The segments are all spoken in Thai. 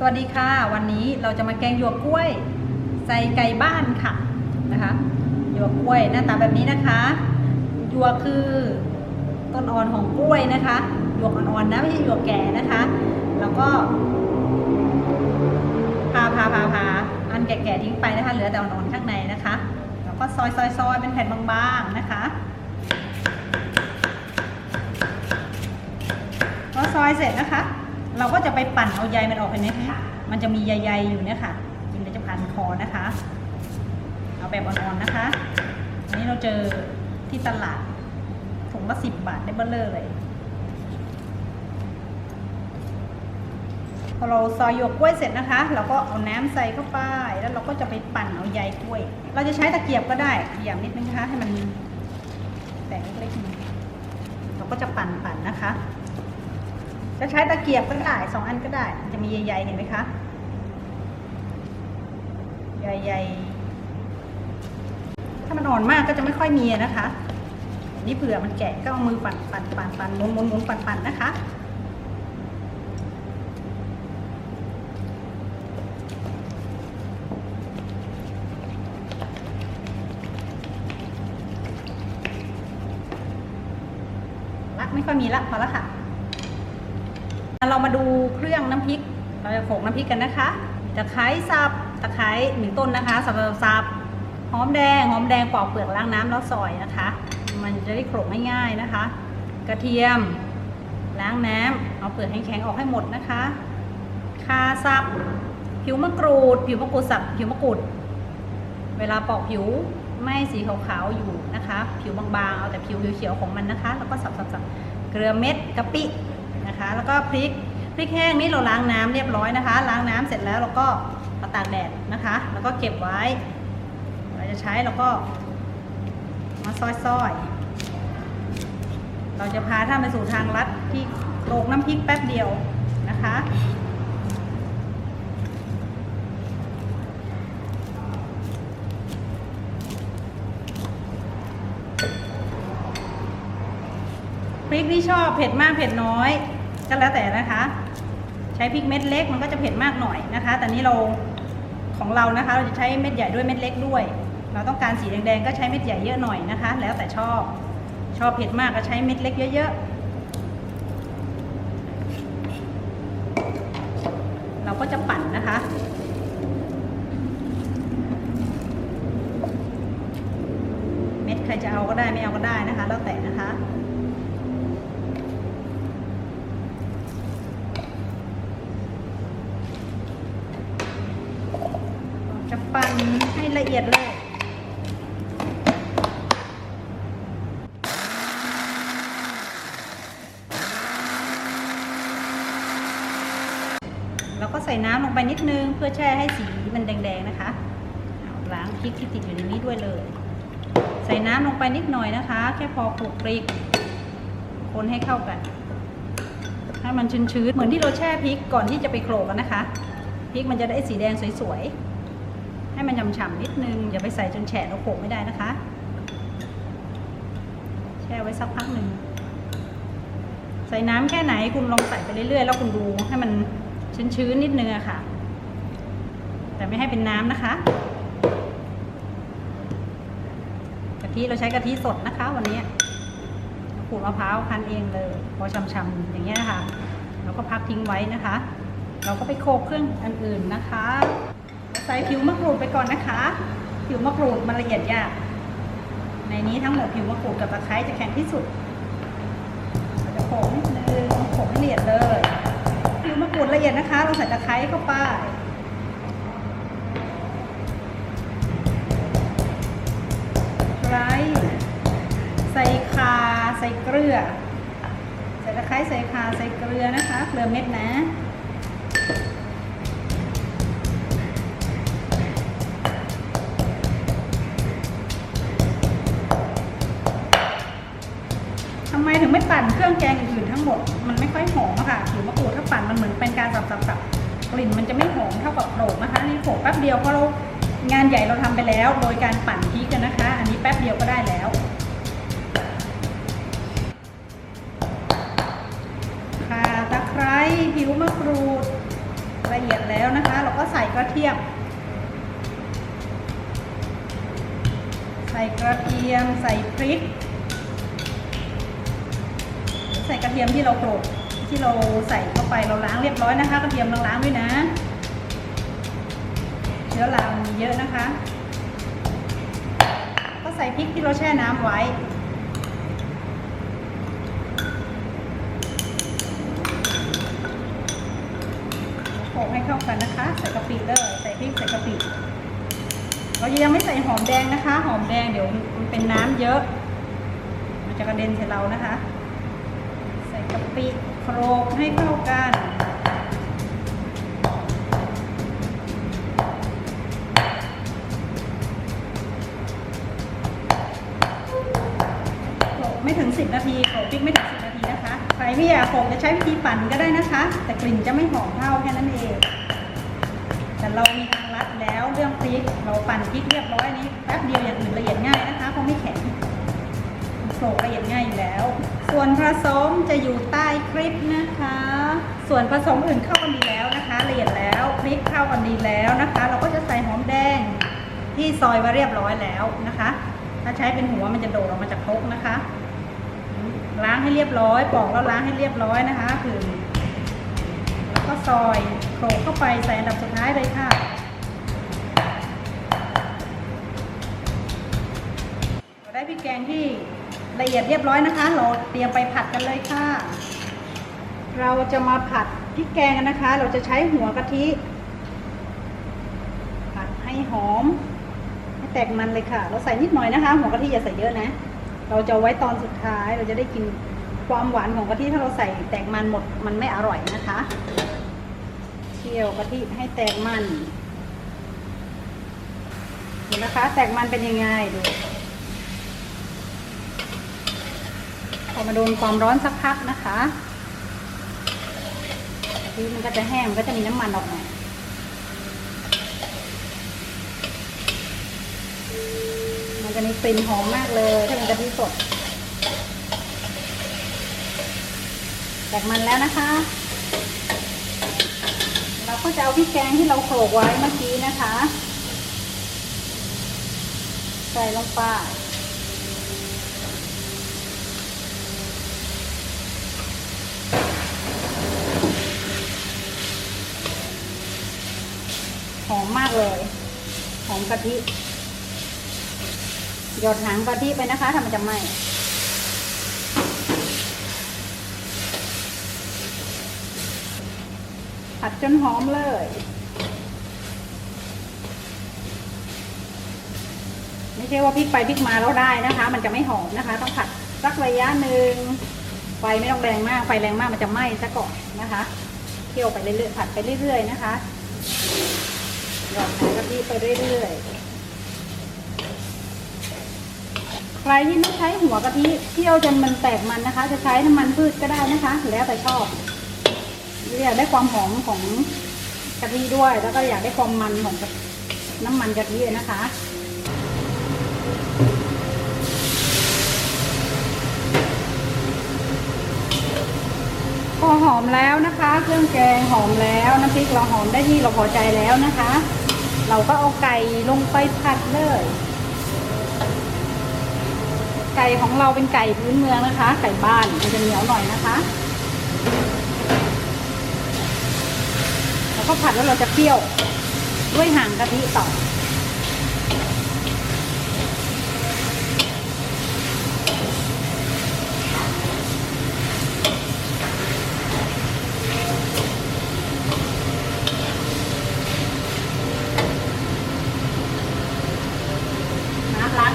สวัสดีค่ะ วันนี้เราจะมาแกงหยวกกล้วย ใส่ไก่บ้านค่ะนะคะหยวกกล้วยหน้าตาแบบนี้นะคะหยวกคือต้นอ่อนของกล้วยนะคะหยวกอ่อนๆนะไม่ใช่หยวกแก่นะคะ แล้วก็พาพาพาพาอันแก่ๆทิ้งไปนะคะ เหลือแต่อ่อนๆข้างในนะคะ แล้วก็ซอยซอยซอยเป็นแผ่นบางๆนะคะพอซอยเสร็จนะคะ เราก็จะไปปั่นเอาใยมันออกเห็นไหมคะมันจะมีใยๆอยู่เนี่ยค่ะกินแล้วจะพันคอนะคะ เอาแบบอ่อนๆนะคะอันนี้เราเจอที่ตลาดถุงละสิบบาทได้เบลเลอร์เลย พอเราซอยหยวกกล้วยเสร็จนะคะ เราก็เอาน้ำใส่เข้าไป แล้วเราก็จะไปปั่นเอาใยกล้วย เราจะใช้ตะเกียบก็ได้ขยำนิดนึงนะคะ ให้มันแตกเล็กๆเราก็จะปั่นปั่นๆนะคะ จะใช้ตะเกียบก็ได้สองอันก็ได้ จะมีใยๆเห็นไหมคะใยๆถ้ามันอ่อนมากก็จะไม่ค่อยมีนะคะ นี่เผื่อมันแกะก็เอามือปั่นปั่นปั่นปั่นหมุนหมุนหมุนปั่นปั่นนะคะละไม่ค่อยมีละพอละค่ะ เรามาดูเครื่องน้ำพริก เราจะโขลกน้ำพริกกันนะคะ ตะไคร้สับ ตะไคร้หนึ่งต้นนะคะ สับสับหอมแดง หอมแดงปอกเปลือกล้างน้ำแล้วซอยนะคะ มันจะได้โขลกง่ายๆนะคะ กระเทียม ล้างน้ำเอาเปลือกแข็งๆออกให้หมดนะคะ คาสับ ผิวมะกรูด ผิวมะกรูดสับ ผิวมะกรูด เวลาปอกผิวไม่สีขาวๆอยู่นะคะ ผิวบางๆ เอาแต่ผิวเขียวๆของมันนะคะ แล้วก็สับๆเกลือเม็ดกะปิ นะคะ แล้วก็พริกพริกแห้งนี่เราล้างน้ำเรียบร้อยนะคะ ล้างน้ำเสร็จแล้วเราก็มาตากแดดนะคะ แล้วก็เก็บไว้ เราจะใช้เราก็มาซอยๆ เราจะพาท่านไปสู่ทางลัดที่โลกน้ำพริกแป๊บเดียวนะคะพริกที่ชอบเผ็ดมากเผ็ดน้อย ก็แล้วแต่นะคะ ใช้พริกเม็ดเล็กมันก็จะเผ็ดมากหน่อยนะคะ แต่นี้เราของเรานะคะ เราจะใช้เม็ดใหญ่ด้วยเม็ดเล็กด้วย เราต้องการสีแดงๆก็ใช้เม็ดใหญ่เยอะหน่อยนะคะ แล้วแต่ชอบ ชอบเผ็ดมากก็ใช้เม็ดเล็กเยอะๆ เอียดเลยแล้วก็ใส่น้ำลงไปนิดนึงเพื่อแช่ให้สีมันแดงๆนะคะล้างพริกที่ติดอยู่ในนี้ด้วยเลย ใส่น้ำลงไปนิดหน่อยนะคะ แค่พอคลุกคลิก คนให้เข้ากัน ให้มันชื้นๆ เหมือนที่เราแช่พริกก่อนที่จะไปโขลกกันนะคะ พริกมันจะได้สีแดงสวยๆ ให้มันฉ่ำๆนิดนึง อย่าไปใส่จนแฉะแล้วโขกไม่ได้นะคะ แช่ไว้สักพักหนึ่ง ใส่น้ำแค่ไหนคุณลองใส่ไปเรื่อยๆ แล้วคุณดูให้มันชื้นๆนิดนึงอะค่ะ แต่ไม่ให้เป็นน้ำนะคะกะทิเราใช้กะทิสดนะคะ วันนี้ขูดมะพร้าวคั้นเองเลย พอช่ำๆอย่างเงี้ยค่ะเราก็พักทิ้งไว้นะคะ เราก็ไปโขลกเครื่องอันอื่นนะคะ ใส่ผิวมะกรูดไปก่อนนะคะ ผิวมะกรูดมันละเอียดยาก ในนี้ทั้งหมดผิวมะกรูดกับตะไคร้จะแข็งที่สุดเราจะโขลกนิดนึงโขลกให้ละเอียดเลย ผิวมะกรูดละเอียดนะคะ เราใส่ตะไคร้เข้าไปไคร้ใส่คาใส่เกลือ ใส่ตะไคร้ใส่คาใส่เกลือนะคะ เกลือเม็ดนะำไมถึงไม่ปั่นเครื่องแกงอื่นๆทั้งหมดมันไม่ค่อยหอมอะค่ะผิวมะกรูดถ้าปั่นมันเหมือนเป็นการสับๆๆกลิ่นมันจะไม่หอมเท่ากับโขลกนะคะนี่โขลกแป๊บเดียวเพราะเรางานใหญ่เราทำไปแล้ว โดยการปั่นพริกกันนะคะ อันนี้แป๊บเดียวก็ได้แล้วข่าตะไคร้ผิวมะกรูดละเอียดแล้วนะคะ เราก็ใส่กระเทียมใส่กระเทียมใส่พริก ใส่กระเทียมที่เราโขลกที่เราใส่เข้าไปเราล้างเรียบร้อยนะคะ กระเทียมเราล้างด้วยนะเชื้อรามีเยอะนะคะ ก็ใส่พริกที่เราแช่น้ำไว้โขลกให้เข้ากันนะคะ ใส่กะปิเลยใส่พริกใส่กะปิเรายังไม่ใส่หอมแดงนะคะ หอมแดงเดี๋ยวมันเป็นน้ำเยอะ มันจะกระเด็นใส่เรานะคะ กะปิโขลกให้เข้ากันโขลกไม่ถึง 10 นาทีโขลกพริกไม่ถึง 10 นาทีนะคะ ใครไม่อยากโขลกจะใช้วิธีปั่นก็ได้นะคะ แต่กลิ่นจะไม่หอมเท่าแค่นั้นเอง แต่เรามีทางลัดแล้วเรื่องพริก เราปั่นพริกเรียบร้อยนี้แป๊บเดียวอย่างอื่นละเอียดง่ายนะคะ เพราะไม่แข็ง โขลกละเอียดง่ายอยู่แล้ว ส่วนผสมจะอยู่ใต้คลิปนะคะ ส่วนผสมอื่นเข้ากันดีแล้วนะคะละเอียดแล้วพริกเข้ากันดีแล้วนะคะ เราก็จะใส่หอมแดงที่ซอยไว้เรียบร้อยแล้วนะคะ ถ้าใช้เป็นหัวมันจะโดดออกมาจากครกนะคะ ล้างให้เรียบร้อยปอกแล้วล้างให้เรียบร้อยนะคะคือแล้วก็ซอยโขลกเข้าไปใส่อันดับสุดท้ายเลยค่ะได้พริกแกงที่ ละเอียดเรียบร้อยนะคะ เราเตรียมไปผัดกันเลยค่ะ เราจะมาผัดพริกแกงกันนะคะ เราจะใช้หัวกะทิ ผัดให้หอม ให้แตกมันเลยค่ะ เราใส่นิดหน่อยนะคะ หัวกะทิอย่าใส่เยอะนะ เราจะไว้ตอนสุดท้าย เราจะได้กินความหวานของกะทิถ้าเราใส่แตกมันหมดมันไม่อร่อยนะคะเคี่ยวกะทิให้แตกมันเห็นนะคะ แตกมันเป็นยังไงดูพ อมาโดนความร้อนสักพักนะคะทิมันก็จะแห้งก็จะมีน้ำมันออกมามันจะมีกลิ่นหอมมากเลยถ้าเป็นกะทิสดแตกมันแล้วนะคะ เราก็จะเอาพริกแกงที่เราโขลกไว้เมื่อกี้นะคะ ใส่ลงไปหอ มมากเลยหอมกะทิหยดหางกะทิไปนะคะถ้ามันจะไหม้ผัดจนหอมเลย ไม่ใช่ว่าพริกไปพริกมาแล้วได้นะคะ มันจะไม่หอมนะคะ ต้องผัดสักระยะหนึ่งไฟไม่ต้องแรงมากไฟแรงมากมันจะไหม้ซะก่อนนะคะเคี่ยวไปเรื่อยๆผัดไปเรื่อยๆนะคะ หยอดหางกะทิไปเรื่อยๆ ใครที่ไม่ใช้หัวกะทิเคี่ยวจนมันแตกมันนะคะ จะใช้น้ำมันพืชก็ได้นะคะ แล้วแต่ชอบอยากได้ความหอมของกะทิด้วย แล้วก็อยากได้ความมันของน้ำมันกะทินะคะ อหอมแล้วนะคะ เครื่องแกงหอมแล้วน้ำพริกเราหอมได้ที่เราพอใจแล้วนะคะ เราก็เอาไก่ลงไปผัดเลย ไก่ของเราเป็นไก่พื้นเมืองนะคะ ไก่บ้านมันจะเหนียวหน่อยนะคะแล้วก็ผัดแล้วเราจะเปรี้ยวด้วยหางกะทิต่อ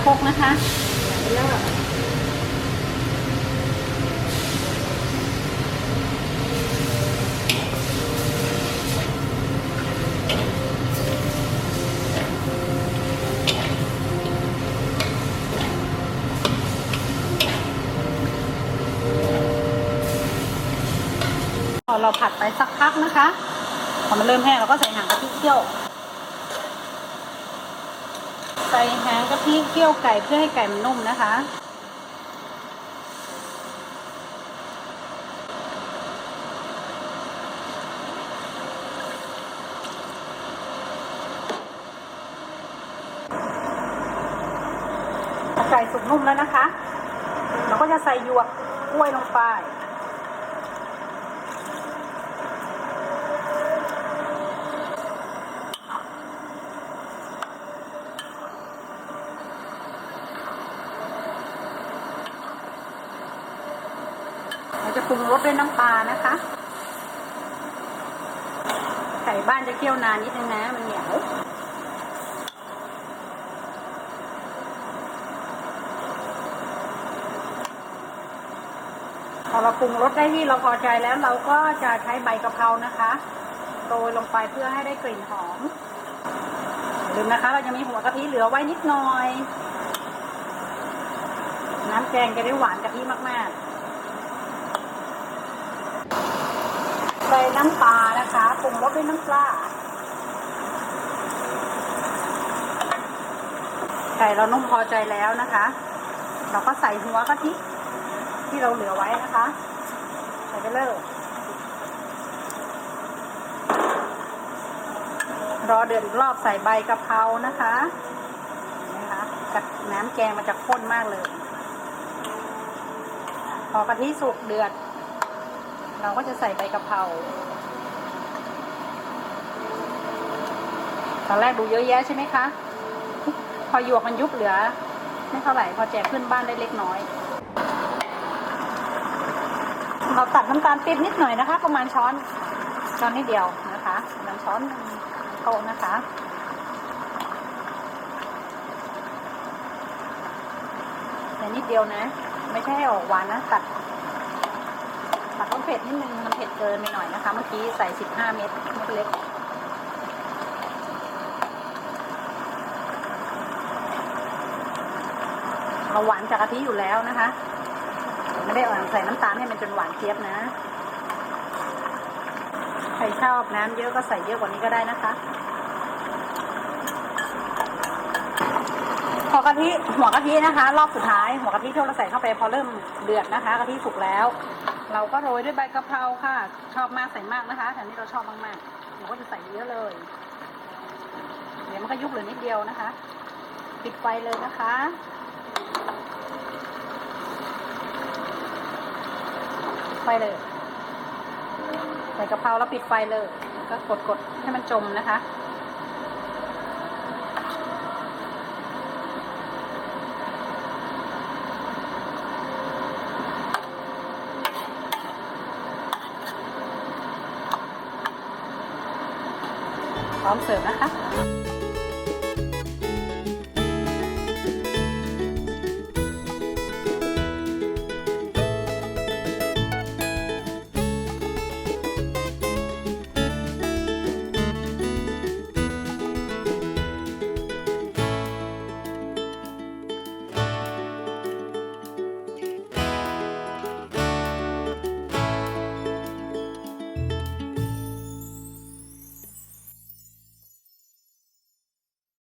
คกนะคะเลิกพอเราผัดไปสักพักนะคะ พอมันเริ่มแห้งเราก็ใส่หางกะทิเคี่ยว ใส่หางกะทิเกี่ยวไก่เพื่อให้ไก่มันนุ่มนะคะ ไก่สุกนุ่มแล้วนะคะ เราก็จะใส่หยวกกล้วยลงไป ราจะปรุงรสด้วยน้ำปลานะคะ ไก่บ้านจะเคี่ยวนานนิดนึงนะ มันเหนียวพอเราปรุงรสได้ที่เราพอใจแล้วเราก็จะใช้ใบกะเพรานะคะโรยลงไปเพื่อให้ได้กลิ่นหอมลืมนะคะ เรายังมีหัวกะทิเหลือไว้นิดหน่อย น้ำแกงจะได้หวานกะทิมากๆ ใส่น้ำปลานะคะปรุงรสด้วยน้ำปลาไก่เรานุ่มพอใจแล้วนะคะ เราก็ใส่หัวกะทิที่เราเหลือไว้นะคะ ใส่ไปเลยรอเดือดอีกรอบใส่ใบกะเพรานะคะนะคะกับน้ำแกงมันจะข้นมากเลย พอกะทิสุกเดือด เราก็จะใส่ใบกะเพราตอนแรกดูเยอะแยะใช่ไหมคะ พอหยวกมันยุบเหลือ ไม่เท่าไหร่พอแจกขึ้นบ้านได้เล็กน้อย เราตัดน้ำตาลปี๊บนิดหน่อยนะคะ ประมาณช้อนช้อนนิดเดียวนะคะประมาณช้อนโต๊ะนะคะแต่นิดเดียวนะ ไม่ใช่ให้ออกหวานนะตัด ตัดต้องเผ็ดนิดนึงมันเผ็ดเกินไปหน่อยนะคะ เมื่อกี้ใส่สิบห้าเม็ดเม็ดเล็กเราหวานจากกะทิอยู่แล้วนะคะ ไม่ได้อ่อนใส่น้ำตาลให้มันจนหวานเจี๊ยบนะ ใครชอบน้ำเยอะก็ใส่เยอะกว่านี้ก็ได้นะคะ พอกะทิหัวกะทินะคะ รอบสุดท้ายหัวกะทิที่เราใส่เข้าไปพอเริ่มเดือดนะคะกะทิสุกแล้ว เราก็โรยด้วยใบกะเพราค่ะ ชอบมากใส่มากนะคะแต่นี่เราชอบมากๆเราก็จะใส่เยอะเลย เดี๋ยวมันก็ยุบเหลือนิดเดียวนะคะ ปิดไฟเลยนะคะไฟเลยใส่กะเพราแล้วปิดไฟเลย ก็กดกดๆให้มันจมนะคะ ร้อมเสิร์ฟนะคะ